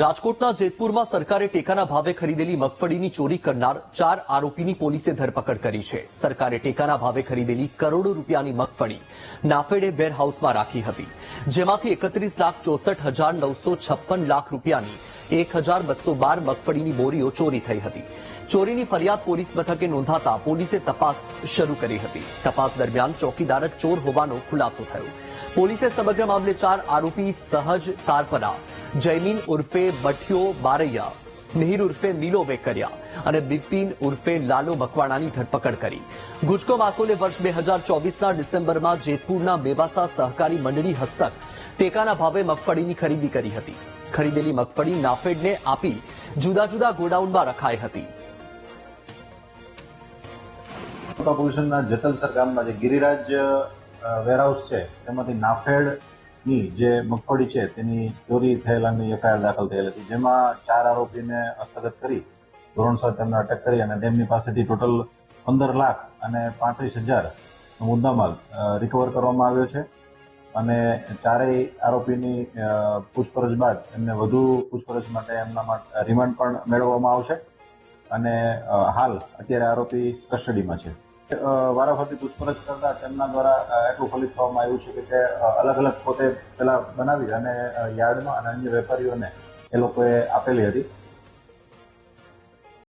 રાજકોટના જેતપુરમાં સરકારે ટેકાના ભાવે ખરીદેલી મગફળીની ચોરી કરનાર ચાર આરોપીની પોલીસે ધરપકડ કરી છે. સરકારે ટેકાના ભાવે ખરીદેલી કરોડો રૂપિયાની મગફળી નાફેડે વેરહાઉસમાં રાખી હતી. જેમાંથી એકત્રીસ લાખ ચોસઠ હજાર નવસો છપ્પન લાખ રૂપિયાની એક હજાર બસો બાર મગફળીની બોરીઓ ચોરી થઈ હતી. ચોરીની ફરિયાદ પોલીસ મથકે નોંધાતા પોલીસે તપાસ શરૂ કરી હતી. તપાસ દરમિયાન ચોકીદાર ચોર હોવાનો ખુલાસો થયો. પોલીસે સમગ્ર મામલે ચાર આરોપી સહજ તારપરા જયમીન ઉર્ફે બઠિયો બારૈયા, મિહિર ઉર્ફે નીલો વેકરિયા અને બિપિન ઉર્ફે લાલો મકવાણાની ધરપકડ કરી. ગુજકો માસોલે વર્ષ બે હજાર ચોવીસના ડિસેમ્બરમાં જેતપુરના મેવાસા સહકારી મંડળી હસ્તક ટેકાના ભાવે મગફળીની ખરીદી કરી હતી. ખરીદેલી મગફળી નાફેડને આપી જુદા જુદા ગોડાઉનમાં રખાઈ હતી. તાલુકા જતલસર ગામમાં જે ગિરિરાજ વેરહાઉસ છે, તેમાંથી નાફેડની જે મગફળી છે, તેની ચોરી થયેલાની એફઆઈઆર દાખલ થયેલ હતી. જેમાં ચાર આરોપીને હસ્તગત કરી ધોરણસર તેમને અટક કરી અને તેમની પાસેથી ટોટલ પંદર લાખ અને પાંત્રીસ હજાર મુદ્દામાલ રિકવર કરવામાં આવ્યો છે. અને ચારેય આરોપીની પૂછપરછ બાદ એમને વધુ પૂછપરછ માટે એમના રિમાન્ડ પણ મેળવવામાં આવશે. અને હાલ અત્યારે આરોપી કસ્ટડીમાં છે. વારાફરતી પૂછપરછ કરતા તેમના દ્વારા એટલું ફલિત થવામાં આવ્યું છે કે તે અલગ અલગ પોતે પેલા બનાવી અને યાર્ડમાં અને અન્ય વેપારીઓને એ લોકોએ આપેલી હતી.